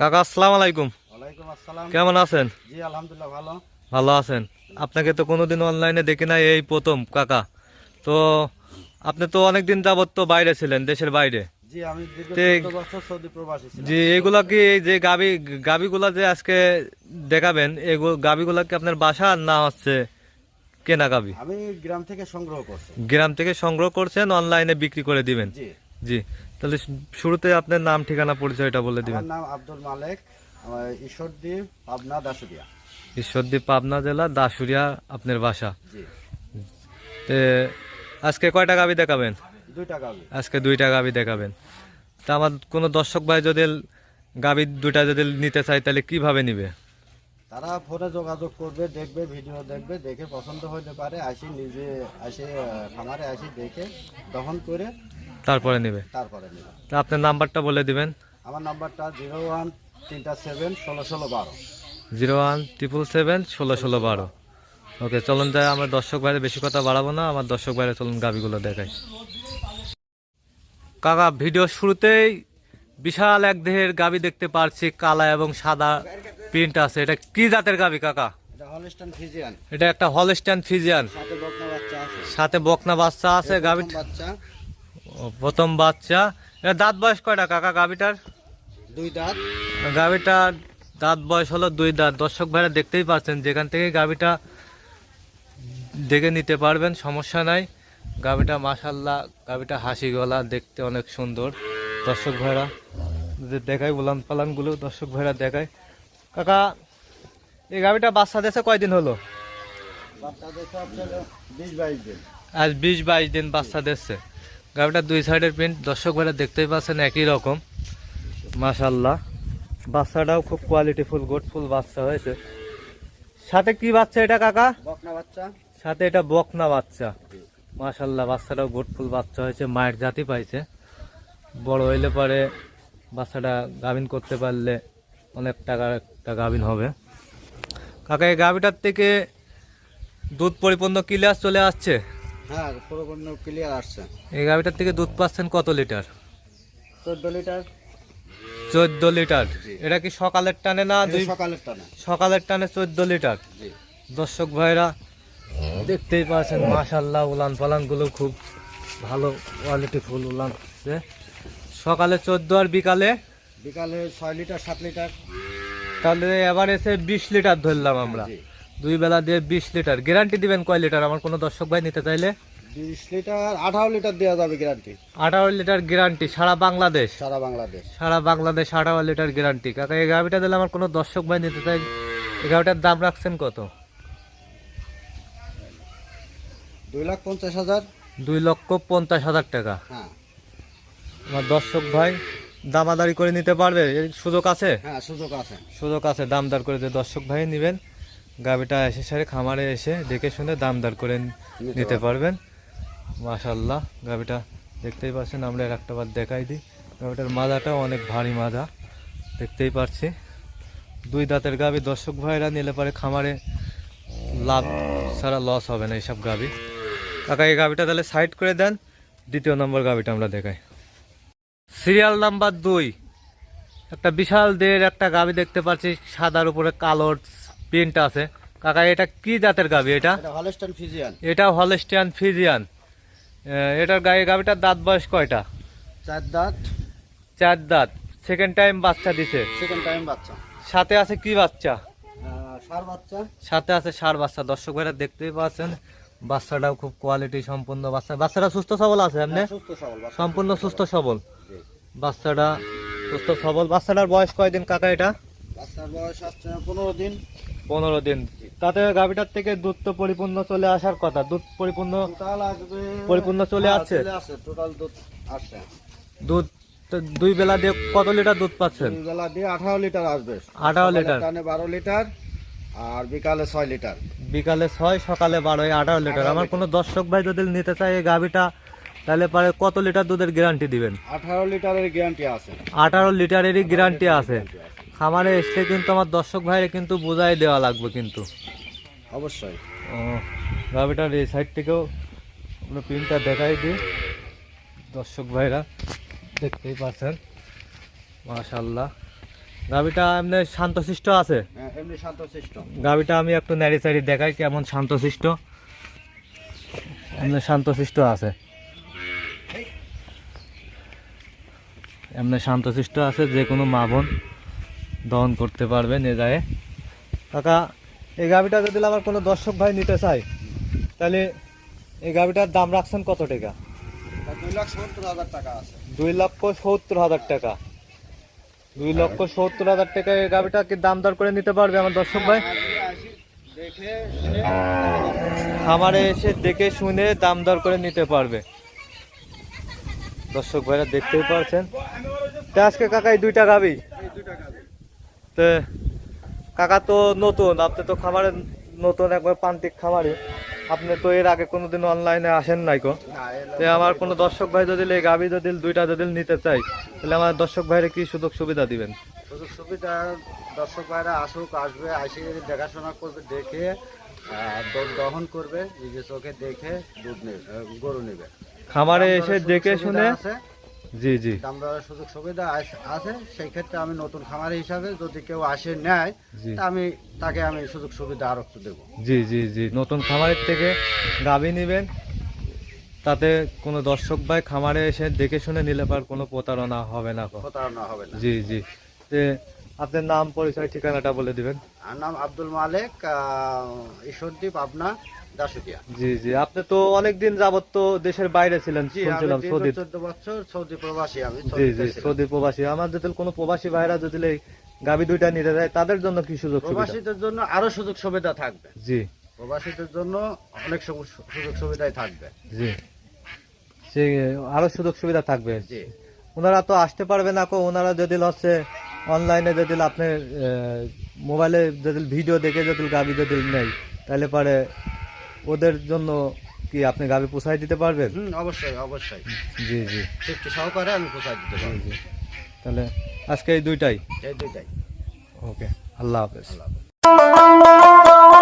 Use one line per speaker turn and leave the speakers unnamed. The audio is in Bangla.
কাকা আসসালামু আলাইকুম।
ওয়ালাইকুম আসসালাম।
কেমন আছেন?
জি আলহামদুলিল্লাহ ভালো।
ভালো আছেন। আপনাকে তো কোনোদিন অনলাইনে দেখি নাই এই প্রথম কাকা। তো আপনি তো অনেক দিন যাবত তো বাইরে ছিলেন দেশের বাইরে।
জি আমি দীর্ঘ
তে-
14 বছর সৌদি প্রবাসী ছিলাম।
যে এগুলা কি যে গাবি গাবিগুলা যে আজকে দেখাবেন গাবিগুলা কি আপনার বাসার না হচ্ছে কেনা গাবি?
আমি গ্রাম থেকে সংগ্রহ করছি।
গ্রাম থেকে সংগ্রহ করছেন অনলাইনে বিক্রি করে দিবেন?
জি।
তাহলে শুরুতে আপনার নাম ঠিকানা পরিচয়টা বলে দিবেন।
নাম আব্দুল মালেক আমার ঈশ্বরদীপ পাবনা দাসুরিয়া।
ঈশ্বরদীপ পাবনা জেলা দাসুরিয়া আপনার বাসা। তে আজকে কয়টা গাবি দেখাবেন? আজকে দুইটা গাবি দেখাবেন। তা আমার কোনো দর্শক ভাই যদি গাবি দুইটা যদি নিতে চাই তাহলে কীভাবে নিবে?
তারা ফোনে যোগাযোগ করবে দেখবে ভিডিও দেখবে দেখে পছন্দ হইতে পারে আসি নিজে আসে খামারে আসি দেখে দহন করে
তারপরে নেবে।
তারপরে নেবে।
তা আপনার নাম্বারটা বলে দিবেন।
আমার নাম্বারটা জিরো ওয়ান তিনটা সেভেন ষোলো ষোলো বারো।
জিরো ওয়ান ট্রিপল সেভেন ষোলো ষোলো বারো। ওকে চলুন যাই আমার দর্শক বাইরে বেশি কথা বাড়াবো না আমার দর্শক বাইরে চলুন গাবিগুলো দেখাই। কাকা ভিডিও শুরুতেই বিশাল এক দেহের গাবি দেখতে পারছি কালা এবং সাদা প্রিন্ট আছে। এটা কি জাতের গাবি কাকা?
এটা হলস্টান
একটা হলস্টাইন ফিজিয়ান
সাথে বকনা বাচ্চা আছে।
সাথে বকনা বাচ্চা আছে গাবি
প্রথম বাচ্চা।
এটা দাঁত বয়স কয়টা কাকা গাবিটার?
দুই দাঁত।
গাবিটার দাঁত বয়স হলো দুই দাঁত। দর্শক ভাইরা দেখতেই পাচ্ছেন যেখান থেকে গাবিটা দেখে নিতে পারবেন সমস্যা নাই। গাবিটা মাসাল্লাহ গাবিটা হাসি গলা দেখতে অনেক সুন্দর। দর্শক ভাইরা যে দেখায় উলান পালানগুলো দর্শক ভাইরা দেখায় কাকা এই গাবিটা বাচ্চা দেশে কয়দিন হলো? আজ বিশ বাইশ দিন বাচ্চা দিচ্ছে গাড়িটা দুই সাইডের প্রিন্ট দর্শক ভাইরা দেখতেই পাচ্ছেন একই রকম। মাশাল্লাহ বাচ্চাটাও খুব কোয়ালিটিফুল গুডফুল বাচ্চা হয়েছে। সাথে কি বাচ্চা এটা কাকা?
বকনা বাচ্চা।
সাথে এটা বকনা বাচ্চা। মাশাল্লাহ বাচ্চাটাও গুডফুল বাচ্চা হয়েছে মায়ের জাতি পাইছে। বড় হইলে পরে বাচ্চাটা গাভিন করতে পারলে অনেক টাকার একটা গাভিন হবে। কাকা এই গাভিটার থেকে দুধ পরিপূর্ণ ক্লিয়ার চলে আসছে?
হ্যাঁ পুরোপূর্ণ ক্লিয়ার আসছে।
এই গাভিটার থেকে দুধ পাচ্ছেন কত লিটার?
চোদ্দ লিটার।
চোদ্দ লিটার। এটা কি সকালের টানে না দুই
সকালের টানা।
সকালের টানে চোদ্দ লিটার? দর্শক ভাইরা দেখতেই পাচ্ছেন মাশাল্লাহ উলান পালানগুলো খুব ভালো কোয়ালিটি ফুল উলান। সকালে চোদ্দ আর বিকালে?
বিকালে ছয় লিটার সাত লিটার।
তাহলে এবার এসে বিশ লিটার ধরলাম আমরা। দুই বেলা দিয়ে বিশ লিটার। গ্যারান্টি দিবেন কয় লিটার? আমার কোনো দর্শক ভাই নিতে চাইলে?
বিশ লিটার আঠারো লিটার দেওয়া যাবে গ্যারান্টি
আঠারো লিটার গ্যারান্টি সারা বাংলাদেশ?
সারা বাংলাদেশ।
সারা বাংলাদেশ আঠারো লিটার গ্যারান্টি কাকা এই গাভিটা দিলে আমার কোনো দর্শক ভাই নিতে চাই এই গাভিটার দাম রাখছেন কত?
দুই লাখ পঞ্চাশ হাজার।
দুই লক্ষ পঞ্চাশ হাজার টাকা।
হ্যাঁ।
আমার দর্শক ভাই দামাদারি করে নিতে পারবে? এর সুযোগ আছে?
হ্যাঁ সুযোগ আছে।
সুযোগ আছে দামদার করে যে দর্শক ভাই নেবেন। গাভিটা এসে সারে খামারে এসে দেখে শুনে দামদার করে নিতে পারবেন। মাশাল্লাহ গাভিটা দেখতেই পাচ্ছেন আমরা এর একটা বার দেখাই দিই। গাভিটার মাজাটা অনেক ভারী মাজা দেখতেই পাচ্ছি। দুই দাঁতের গাভি দর্শক ভাইরা নিলে পরে খামারে লাভ ছাড়া লস হবে না এইসব গাভি। কাকা এই গাভিটা তাহলে সাইড করে দেন দ্বিতীয় নম্বর গাভিটা আমরা দেখাই। সিরিয়াল নাম্বার দুই একটা বিশাল দের একটা গাভি দেখতে পাচ্ছি সাদার উপরে কালোর প্রিন্ট আছে। কাকা এটা কি জাতের গাভি এটা?
এটা হলস্টান ফিজিয়ান
এটা হলস্টিয়ান ফিজিয়ান এটার গায়ে গাভিটার দাঁত বয়স কয়টা?
চার দাঁত।
চার দাঁত। সেকেন্ড টাইম বাচ্চা দিছে।
সেকেন্ড টাইম বাচ্চা।
সাথে আছে কি বাচ্চা?
ষাঁড় বাচ্চা।
সাথে আছে সার বাচ্চা। দর্শক ভাইরা দেখতেই পাচ্ছেন বাচ্চাটাও খুব কোয়ালিটি সম্পূর্ণ বাচ্চা। বাচ্চাটা সুস্থ সবল আছে এমনি?
হ্যাঁ, সুস্থ সবল
সম্পূর্ণ সুস্থ সবল। বাচ্চাটা সুস্থ সবল। বাচ্চাটার বয়স কয়দিন কাকা এটা?
বাচ্চার বয়স পনেরো দিন।
পনেরো দিন। তাতে গাভিটার থেকে দুধ তো পরিপূর্ণ চলে আসার কথা। দুধ পরিপূর্ণ পরিপূর্ণ চলে
হ্যাঁ,
আসছে?
টোটাল দুধ আসছে
দুধ দুই বেলা দিয়ে কত লিটার দুধ পাচ্ছেন?
দুই বেলা দিয়ে আঠারো লিটার আসবে।
18 লিটার।
বারো লিটার আর বিকালে ছয় লিটার।
বিকালে ছয় সকালে বারো আঠারো লিটার। আমার কোনো দর্শক ভাই যদি নিতে চায় এই গাভিটা তাহলে পরে কত লিটার দুধের গ্যারান্টি দিবেন?
আঠারো লিটারের গ্যারান্টি আছে।
আঠারো লিটারেরই গ্যারান্টি আছে। খামারে এসলে কিন্তু আমার দর্শক ভাইরে কিন্তু বোঝাই দেওয়া লাগবে কিন্তু।
অবশ্যই।
ও গাভিটার এই সাইড থেকেও আমরা প্রিন্টটা দেখাই দিই। দর্শক ভাইরা দেখতেই পাচ্ছেন। মাশাল্লাহ গাভিটা এমনি শান্তশিষ্ট আছে?
হ্যাঁ, এমনি শান্তশিষ্ট।
গাভিটা আমি একটু নাড়ি চাড়ি দেখাই কেমন শান্তশিষ্ট। এমনি শান্তশিষ্ট আছে। এমনি শান্তশিষ্ট আছে যে কোনো মা বোন। দহন করতে পারবে যায় কাকা, এই গাভিটা যদি আমার কোনো দর্শক ভাই নিতে চায়, তাহলে এই গাভিটার দাম রাখছেন কত টাকা?
দুই
লক্ষ সত্তর হাজার টাকা। দুই লক্ষ সত্তর হাজার টাকা। এই গাভিটা কি দাম দর করে নিতে পারবে আমার দর্শক ভাই? খামারে এসে দেখে শুনে দাম দর করে নিতে পারবে। দর্শক ভাইরা দেখতেই পারছেন। আজকে কাকা এই দুইটা
গাভি?
তো কাকা তো নতুন আপনি তো খামারে নতুন একবার প্রান্তিক খামারে। আপনি তো এর আগে কোনোদিন অনলাইনে আসেন নাই কো। তো আমার কোনো দর্শক ভাই যদি এই গাবি যদি দুইটা যদি নিতে চাই তাহলে আমার দর্শক ভাইরে কি সুযোগ সুবিধা দিবেন?
সুযোগ সুবিধা দর্শক ভাইরা আসুক আসবে আসে দেখাশোনা করবে দেখে দহন করবে নিজের চোখে দেখে দুধ নেবে গরু নেবে।
খামারে এসে দেখে শুনে জি জি।
দাম দরের সুযোগ সুবিধা আছে সেই ক্ষেত্রে আমি নতুন খামারি হিসাবে যদি কেউ আসে নেয় তা আমি তাকে আমি সুযোগ সুবিধা আরও একটু দেবো।
জি জি জি। নতুন খামারের থেকে গাবি নেবেন তাতে কোনো দর্শক ভাই খামারে এসে দেখে শুনে নিলে পার কোনো প্রতারণা হবে না
প্রতারণা হবে না।
জি জি। আপনার নাম পরিচয় ঠিকানাটা বলে দিবেন।
আর নাম আব্দুল মালেক আহ, ঈশ্বরদীপ আপনা দাসুকিয়া
জি জি আপনি তো অনেক যাবত তো দেশের বাইরে ছিলেন শুনছিলাম সৌদি
বছর সৌদি প্রবাসী আমি
জি জি সৌদি প্রবাসী। আমার কোনো প্রবাসী ভাইরা যদি গাবি দুইটা নিতে যায় তাদের জন্য কি সুযোগ
প্রবাসীদের জন্য আরও সুযোগ সুবিধা থাকবে।
জি।
প্রবাসীদের জন্য অনেক সুযোগ সুবিধাই থাকবে।
জি। সে আরও সুযোগ সুবিধা থাকবে।
জি।
ওনারা তো আসতে পারবে না কো ওনারা যদি হচ্ছে অনলাইনে যদি আপনি মোবাইলে যদি ভিডিও দেখে যদি গাবি যদি নেই তাহলে পরে ওদের জন্য কি আপনি গাবি পোষাই দিতে পারবেন?
হুম অবশ্যই অবশ্যই।
জি জি।
চুক্তি সহকারে আমি পোষায় দিতে
পারি
পারব
তাহলে আজকে এই দুইটাই?
এই দুইটাই।
ওকে আল্লাহ হাফেজ।
আল্লাহ হাফেজ।